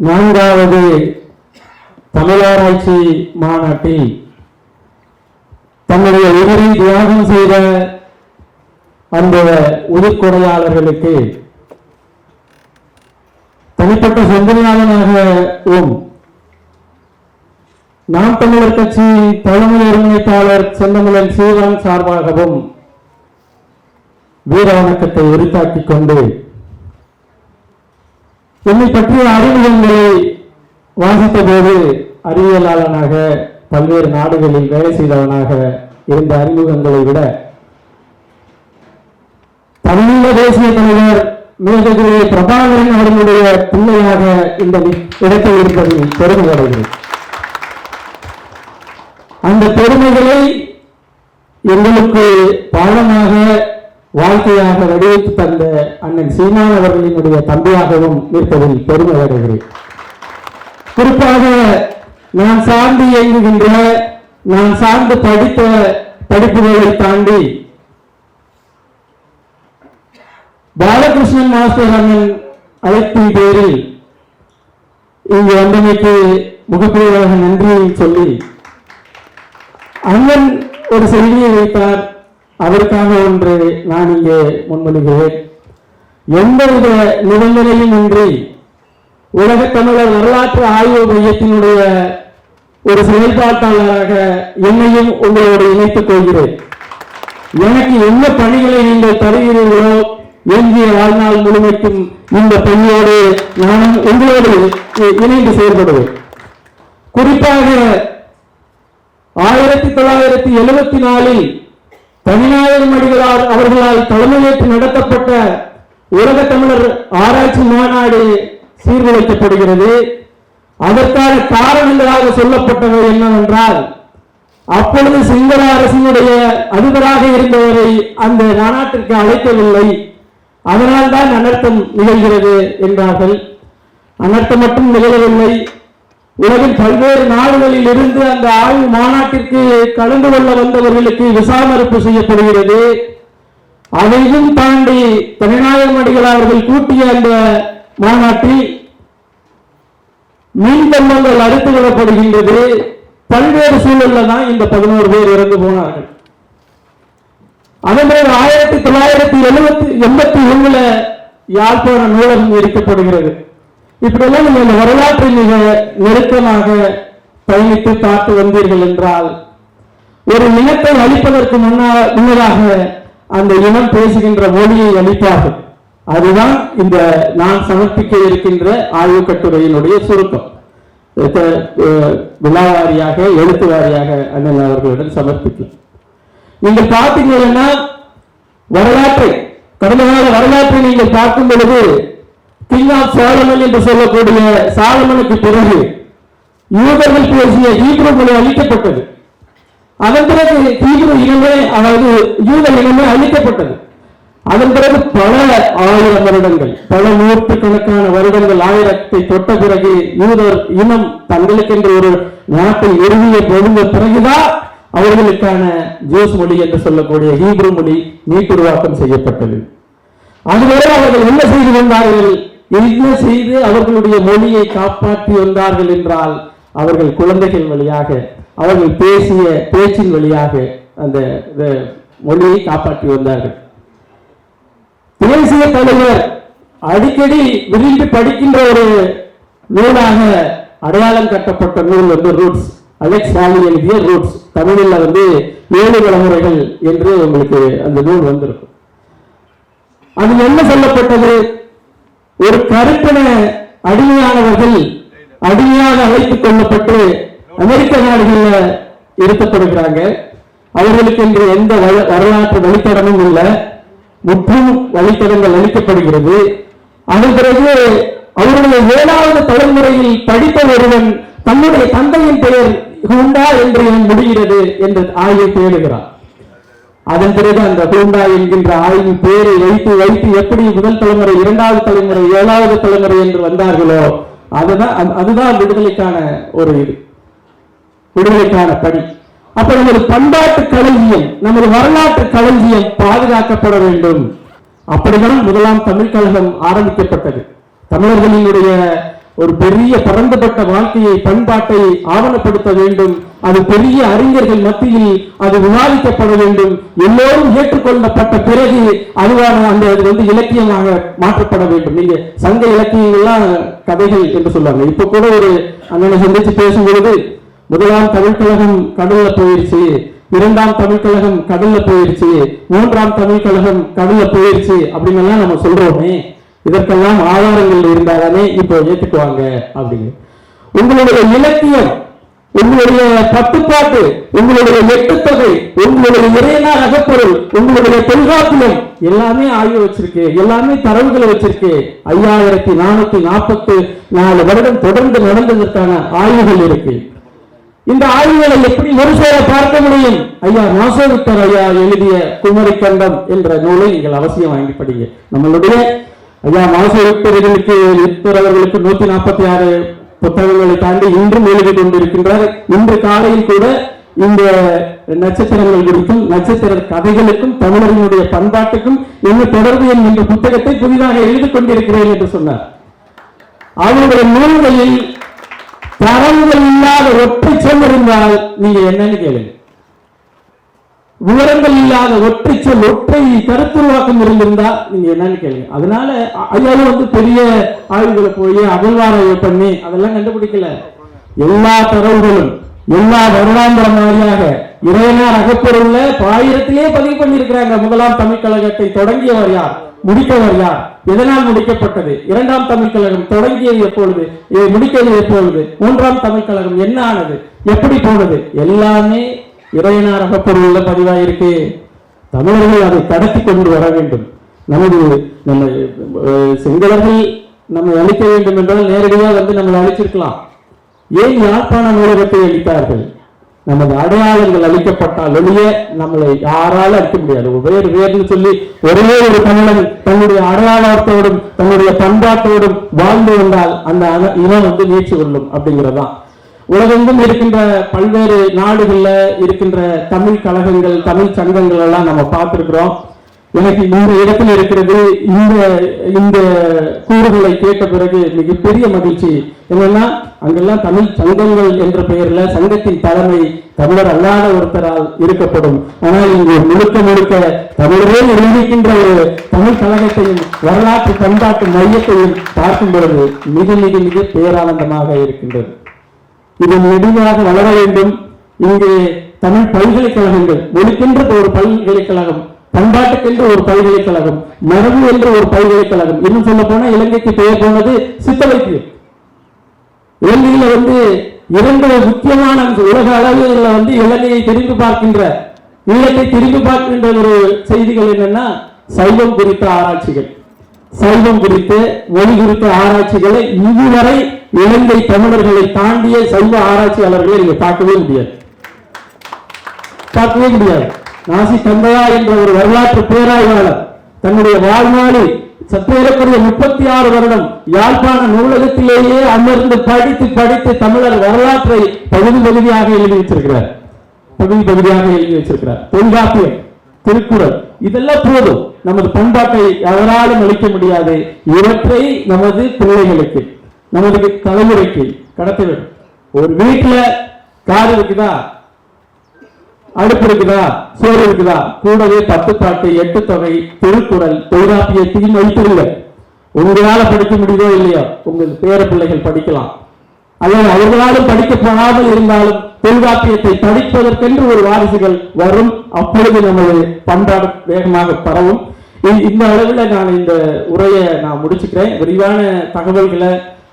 நான்காவது தமிழாராய்ச்சி மாநாட்டில் தன்னுடைய உயிரை தியாகம் செய்த அந்த உயிர்கொடையாளர்களுக்கு தனிப்பட்ட சொந்தநாதனாகவும் நாம் தமிழர் கட்சி தலைமை ஒருங்கிணைப்பாளர் செந்தமிழன் சீவன் சார்பாகவும் வீர வணக்கத்தை உரித்தாக்கிக் கொண்டு என்னை பற்றிய அறிமுகங்களை வாசித்த போது அறிவியலாளனாக பல்வேறு நாடுகளில் வேலை செய்தவனாக இருந்த அறிமுகங்களை விட தமிழீழ தேசிய தலைவர் மேதகுரு பிரபாகரன் அவர்களுடைய பிள்ளையாக இந்த இடத்தில் இருப்பதில் பெருமை அந்த பெருமைகளை எங்களுக்கு பாடமாக வாழ்க்கையாக வடிவமைத்து தந்த அண்ணன் சீமான் அவர்களினுடைய தம்பியாகவும் இருப்பதில் பெருமை அடைகிறேன். குறிப்பாக நான் சார்ந்து இயங்குகின்ற நான் சார்ந்து படித்த படிப்புகளை தாண்டி பாலகிருஷ்ணன் மாஸ்டர் அண்ணன் அழைப்பின் பேரில் இங்கு வந்தமைக்கு முகப்பேராக நன்றியை சொல்லி அண்ணன் ஒரு செய்தியை வைத்தார். அதற்காக ஒன்று நான் இங்கே முன்மொழிகிறேன். எந்தவித நிபந்தனையும் இன்றி உலக தமிழர் வரலாற்று ஆய்வு மையத்தினுடைய ஒரு செயல்பாட்டாளராக என்னையும் உங்களோடு இணைத்துக் கொள்கிறேன். எனக்கு என்ன பணிகளை நீங்கள் தருகிறீர்களோ எஞ்சிய வாழ்நாள் முழுமைக்கும் இந்த பணியோடு நானும் உங்களோடு இணைந்து செயல்படுவேன். குறிப்பாக ஆயிரத்தி தொள்ளாயிரத்தி எழுபத்தி நாலில் பதினாயிரம் அடிகளால் அவர்களால் தலைமையேற்று நடத்தப்பட்ட உலக தமிழர் ஆராய்ச்சி மாநாடு சீர்குலைக்கப்படுகிறது. அதற்கான காரணங்களாக சொல்லப்பட்டவை என்னவென்றால் அப்பொழுது சிங்கள அரசினுடைய அதிபராக இருந்தவரை அந்த மாநாட்டிற்கு அழைக்கவில்லை. அதனால்தான் அனர்த்தம் நிகழ்கிறது என்றார்கள். அனர்த்தம் மட்டும் நிகழவில்லை. உலகின் பல்வேறு நாடுகளில் இருந்து அந்த ஆய்வு மாநாட்டிற்கு கலந்து கொள்ள வந்தவர்களுக்கு விசா மறுப்பு செய்யப்படுகிறது. அதையும் தாண்டி தனிநாயகம் அடிகள் அவர்கள் கூட்டிய அந்த மாநாட்டில் மீன் கம்பங்கள் அறுத்து விடப்படுகின்றது பல்வேறு சூழல்ல தான் இந்த பதினோரு பேர் இறந்து போனார்கள். அதன் மாதிரி ஆயிரத்தி தொள்ளாயிரத்தி எழுபத்தி எண்பத்தி ஒண்ணுல யாழ்ப்பாண நூலகம் எரிக்கப்படுகிறது. இப்படியெல்லாம் நீங்க இந்த வரலாற்றை மிக நெருக்கமாக பயணித்து பார்த்து வந்தீர்கள் என்றால் ஒரு இனத்தை அழிப்பதற்கு முன்னா முன்னதாக அந்த இனம் பேசுகின்ற மொழியை அளிப்பார்கள் அதுதான் இந்த நான் சமர்ப்பிக்க இருக்கின்ற ஆய்வு கட்டுரையினுடைய சுருக்கம். இத, அஹ், விழாவாரியாக எழுத்து வாரியாக அண்ணன் அவர்களிடம் சமர்ப்பிக்கலாம். நீங்கள் பார்த்தீங்கன்னா வரலாற்றை கடந்த கால வரலாற்றை நீங்கள் பார்க்கும் பொழுது கிங் ஆஃப் சாலமன் என்று சொல்லக்கூடிய சாலமனுக்கு பிறகு யூதர்கள் பேசிய ஹீப்ரு மொழி அழிக்கப்பட்டது. அதன் பிறகு ஹீப்ரு இனமே அதாவது யூத இனமே அழிக்கப்பட்டது. அதன் பிறகு பல ஆயிரம் வருடங்கள் பல நூற்றுக்கணக்கான வருடங்கள் ஆயிரத்தை தொட்ட பிறகு யூதர் இனம் தங்களுக்கென்று ஒரு நாட்டை நிறுவிய பொழுந்த பிறகுதான் அவர்களுக்கான ஜோஸ் மொழி என்று சொல்லக்கூடிய ஹீப்ரு மொழி மீட்டுருவாக்கம் செய்யப்பட்டது. அதுவரை அவர்கள் என்ன செய்து வந்தார்கள் என்ன செய்து அவர்களுடைய மொழியை காப்பாற்றி வந்தார்கள் என்றால் அவர்கள் குழந்தைகள் வழியாக அவர்கள் பேசிய பேச்சின் வழியாக அந்த மொழியை காப்பாற்றி வந்தார்கள். தேசிய தலைவர் அடிக்கடி விரும்பி படிக்கின்ற ஒரு நூலாக அடையாளம் கட்டப்பட்ட நூல் வந்து ரூட்ஸ். அலெக்ஸ் சாலி எழுதிய ரூட்ஸ். தமிழில் வந்து ஏழு தலைமுறைகள் என்று உங்களுக்கு அந்த நூல் வந்திருக்கும். அதில் என்ன சொல்லப்பட்டது? ஒரு கருப்பின அடிமையானவர்கள் அடிமையாக அழைத்துக் கொள்ளப்பட்டு அமெரிக்க நாடுகளில் இருத்தப்படுகிறாங்க அவர்களுக்கு இன்று எந்த வரலாற்று வழித்தடமும் இல்லை. முற்றும் வழித்தடங்கள் அளிக்கப்படுகிறது. அதன் பிறகு அவருடைய ஏழாவது தலைமுறையில் படித்த ஒருவன் தன்னுடைய தந்தையின் பெயர் உண்டா என்று முடிகிறது என்று ஆய்வை தேடுகிறார் அதன் பிறகு அந்த ஹூண்டா என்கின்ற ஆய்வு பேரை வைத்து வைத்து எப்படி முதல் தலைமுறை இரண்டாவது தலைமுறை ஏழாவது தலைமுறை என்று வந்தார்களோ அதுதான் அதுதான் விடுதலைக்கான ஒரு இது. விடுதலைக்கான பணி. அப்ப நமது பண்பாட்டு களஞ்சியம் நமது வரலாற்று களஞ்சியம் பாதுகாக்கப்பட வேண்டும். அப்படிதான் முதலாம் தமிழ் கழகம் ஆரம்பிக்கப்பட்டது. தமிழர்களினுடைய ஒரு பெரிய பரந்துபட்ட வாழ்க்கையை பண்பாட்டை ஆவணப்படுத்த வேண்டும். அது பெரிய அறிஞர்கள் மத்தியில் அது விவாதிக்கப்பட வேண்டும். எல்லோரும் ஏற்றுக்கொள்ளப்பட்ட பிறகு அதுவான அந்த அது வந்து இலக்கியமாக மாற்றப்பட வேண்டும். நீங்க சங்க இலக்கியங்கள்லாம் கதைகள் என்று சொல்லுவாங்க. இப்ப கூட ஒரு அண்ணனை சந்திச்சு பேசும்பொழுது முதலாம் தமிழ் கழகம் கடல்ல போயிருச்சு இரண்டாம் தமிழ் கழகம் கடல்ல போயிருச்சு மூன்றாம் தமிழ் கழகம் கடல்ல போயிருச்சு அப்படின்னு எல்லாம் நம்ம சொல்றோமே. இதற்கெல்லாம் ஆதாரங்கள் இருந்தாதானே இப்போ ஏத்துக்குவாங்க அப்படின்னு. உங்களுடைய இலக்கியம் உங்களுடைய கட்டுப்பாட்டு உங்களுடைய எட்டுத்தொகை உங்களுடைய இறையனார் அகப்பொருள் உங்களுடைய தொல்காப்பியம் எல்லாமே ஆய்வு வச்சிருக்கு எல்லாமே தரவுகளை வச்சிருக்கு. ஐயாயிரத்தி நானூத்தி நாற்பத்தி நாலு வருடம் தொடர்ந்து நடந்ததற்கான ஆய்வுகள் இருக்கு. இந்த ஆய்வுகளை எப்படி ஒருசேர பார்க்க முடியும்? ஐயா மாசவித்தர் ஐயா எழுதிய குமரிக்கண்டம் என்ற நூலை நீங்கள் அவசியம் வாங்கி படிங்க. நம்மளுடைய ஐயா மாசோவித்தர்களுக்கு வித்தர் அவர்களுக்கு நூத்தி நாற்பத்தி ஆறு புத்தகங்களை தாண்டி இன்றும் எழுதி கொண்டிருக்கின்றார். இன்று காலையில் கூட இந்த நட்சத்திரங்கள் குறித்தும் நட்சத்திர கதைகளுக்கும் தமிழர்களுடைய பண்பாட்டுக்கும் என்ன தொடர்பு என்கின்ற புத்தகத்தை புதிதாக எழுதி கொண்டிருக்கிறேன் என்று சொன்னார். அவருடைய நூல்களில் தரங்கள் இல்லாத ஒற்றை சொல் இருந்தால் நீங்க என்னன்னு கேளுங்க. விவரங்கள் இல்லாத ஒற்றை சொல் ஒற்றை கருத்துருவாக்கம் இருந்திருந்தா நீங்க என்னன்னு கேளுங்க. அதனால ஐயாவும் வந்து பெரிய ஆய்வுகளை போய் அகழ்வாராய்வு பண்ணி அதெல்லாம் கண்டுபிடிக்கல. எல்லா தரவுகளும் எல்லா வருடாந்திர மாதிரியாக இறையனார் அகப்பொருள்ல பாயிரத்திலேயே பதிவு பண்ணியிருக்கிறாங்க. முதலாம் தமிழ் கழகத்தை தொடங்கியவர் யார்? முடித்தவர் யார்? எதனால் முடிக்கப்பட்டது? இரண்டாம் தமிழ் கழகம் தொடங்கியது எப்பொழுது? முடிக்கிறது முடித்தது எப்பொழுது? மூன்றாம் தமிழ் கழகம் என்ன ஆனது? எப்படி போனது? எல்லாமே இறையனார் அகப்பொருள்ல பதிவாயிருக்கு. தமிழர்கள் அதை கடத்தி கொண்டு வர வேண்டும். நமது நம்ம சிங்களர்கள் நம்மை அழிக்க வேண்டும் என்றால் நேரடியாக வந்து நம்மளை அழிச்சிருக்கலாம். ஏன் யாழ்ப்பாண நூலகத்தை அளித்தார்கள் நமது அடையாளங்கள் அளிக்கப்பட்டால் ஒழிய நம்மளை யாரால அழிக்க முடியாது. வேறு வேறுன்னு சொல்லி ஒரே ஒரு தமிழன் தன்னுடைய அடையாளத்தோடும் தன்னுடைய பண்பாட்டோடும் வாழ்ந்து வந்தால் அந்த இனம் வந்து நீச்சு கொள்ளும் அப்படிங்கிறதான். உலகெங்கும் இருக்கின்ற பல்வேறு நாடுகளில் இருக்கின்ற தமிழ் கழகங்கள் தமிழ் சங்கங்கள் எல்லாம் நம்ம பார்த்திருக்கிறோம். எனக்கு இந்த இடத்துல இருக்கிறது இந்த இந்த கூறுகளை கேட்ட பிறகு மிகப்பெரிய மகிழ்ச்சி. என்னன்னா அங்கெல்லாம் தமிழ் சங்கங்கள் என்ற பெயர்ல சங்கத்தின் தலைமை தமிழர் அல்லாத ஒருத்தரால் இருக்கப்படும். ஆனால் இங்கு முழுக்க முழுக்க தமிழரே நிர்வகிக்கின்ற ஒரு தமிழ் கழகத்தையும் வரலாற்று பண்பாட்டு மையத்தையும் பார்க்கும் பொழுது மிக மிக மிக பேரானந்தமாக இருக்கின்றது. இது நெடுவாக வளர வேண்டும். இங்கே தமிழ் பல்கலைக்கழகங்கள் ஒழிக்கின்ற ஒரு பல்கலைக்கழகம் பண்பாட்டுக்கென்று ஒரு பல்கலைக்கழகம் மரபு என்று ஒரு பல்கலைக்கழகம். இன்னும் சொல்ல போனா இலங்கைக்கு பெயர் போனது சித்தவைக்கு இலங்கையில வந்து இரண்டு முக்கியமான உலக அளவில் வந்து இலங்கையை திரும்பி பார்க்கின்ற இலங்கை திரும்பி பார்க்கின்ற ஒரு செய்திகள் என்னன்னா சைவம் குறித்த ஆராய்ச்சிகள். சைவம் குறித்து மொழி குறித்த ஆராய்ச்சிகளை இதுவரை இலங்கை தமிழர்களை தாண்டிய சைவ ஆராய்ச்சியாளர்களை நீங்க பார்க்கவே முடியாது. பார்க்கவே முடியாது. நாசி தந்தையா என்ற ஒரு வரலாற்று பேராய்வாளர் தன்னுடைய வாழ்நாளில் சற்றேறக்குரிய முப்பத்தி ஆறு வருடம் யாழ்ப்பாண நூலகத்திலேயே அமர்ந்து படித்து படித்து தமிழர் வரலாற்றை பகுதி பகுதியாக எழுதி வச்சிருக்கிறார். பகுதி பகுதியாக எழுதி வச்சிருக்கிறார். தொல்காப்பியம் திருக்குறள் இதெல்லாம் போதும். நமது பண்பாட்டை யாராலும் அளிக்க முடியாது. இவற்றை நமது பிள்ளைகளுக்கு நம்மளுடைய தலைமுறைக்கு கடத்த வேண்டும் ஒரு வீட்டுல கார் இருக்குதா? அடுப்பு இருக்குதா? சோறு இருக்குதா? கூடவே பத்து பாட்டு எட்டு தொகை திருக்குறள் தொழிலாப்பியத்தையும் வைத்திருங்க உங்களால படிக்க முடியுதோ இல்லையோ உங்கள் பேர பிள்ளைகள் படிக்கலாம். அல்லது அவர்களாலும் படிக்கப்படாமல் இருந்தாலும் தொல்காப்பியத்தை படிப்பதற்கென்று ஒரு வாரிசுகள் வரும். அப்பொழுது நமது பண்பாடு வேகமாக பரவும். இந்த அளவில் நான் இந்த உரையை நான் முடிச்சுக்கிறேன். விரிவான தகவல்களை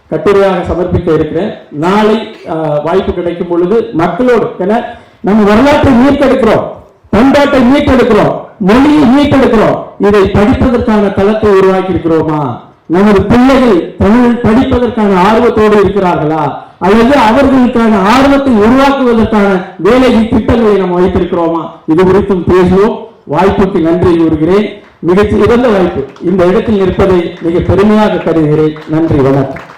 கட்டுரையாக சமர்ப்பிக்க இருக்கிறேன். நாளை ஆஹ், வாய்ப்பு கிடைக்கும் பொழுது மக்களோடு என நம்ம வரலாற்றை மீட்டெடுக்கிறோம் பண்பாட்டை மீட்டெடுக்கிறோம் மொழியை மீட்டெடுக்கிறோம் இதை படிப்பதற்கான தளத்தை உருவாக்கி இருக்கிறோமா நமது பிள்ளைகள் தமிழ் படிப்பதற்கான ஆர்வத்தோடு இருக்கிறார்களா? அல்லது அவர்களுக்கான ஆர்வத்தை உருவாக்குவதற்கான வேலை திட்டங்களை நாம் வைத்திருக்கிறோமா? இது குறித்தும் பேசுவோம். வாய்ப்புக்கு நன்றி கூறுகிறேன். மிகச் சிறந்த வாய்ப்பு. இந்த இடத்தில் நிற்பதை மிக பெருமையாக கருதுகிறேன். நன்றி வணக்கம்.